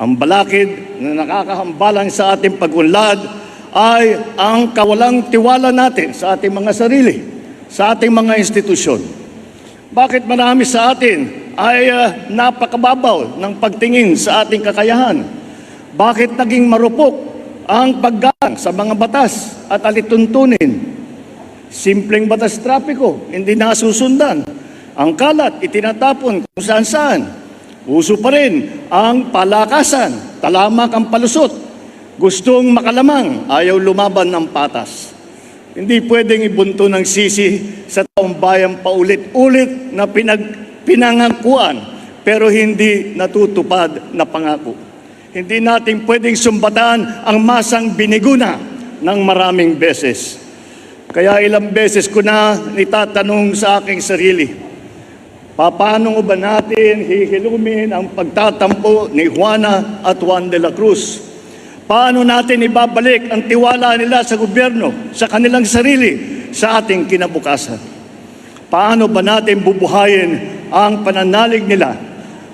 Ang balakid na nakakahambalang sa ating pagunlad ay ang kawalang tiwala natin sa ating mga sarili, sa ating mga institusyon. Bakit marami sa atin ay ah, napakababaw ng pagtingin sa ating kakayahan? Bakit naging marupok ang paggang sa mga batas at alituntunin? Simpleng batas trapiko, hindi nasusundan. Ang kalat, itinatapon kung saan saan. Uso pa rin ang palakasan, talamak ang palusot. Gustong makalamang, ayaw lumaban ng patas. Hindi pwedeng ibunto ng sisi sa taong bayan paulit-ulit na pinag, pinangakuan pero hindi natutupad na pangako. Hindi natin pwedeng sumbatan ang masang biniguna ng maraming beses. Kaya ilang beses ko na itatanong sa aking sarili, paano ba natin hihilumin ang pagtatampo ni Juana at Juan de la Cruz? Paano natin ibabalik ang tiwala nila sa gobyerno, sa kanilang sarili, sa ating kinabukasan? Paano ba natin bubuhayin ang pananalig nila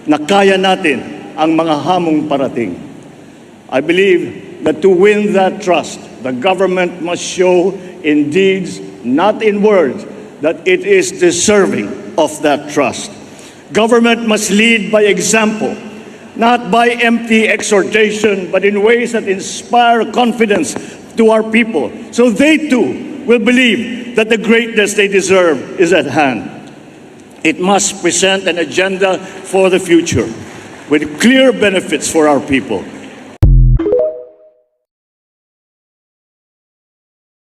na kaya natin ang mga hamong parating? I believe that to win that trust, the government must show in deeds, not in words, that it is deserving of that trust. Government must lead by example, not by empty exhortation, but in ways that inspire confidence to our people, so they too will believe that the greatness they deserve is at hand. It must present an agenda for the future with clear benefits for our people.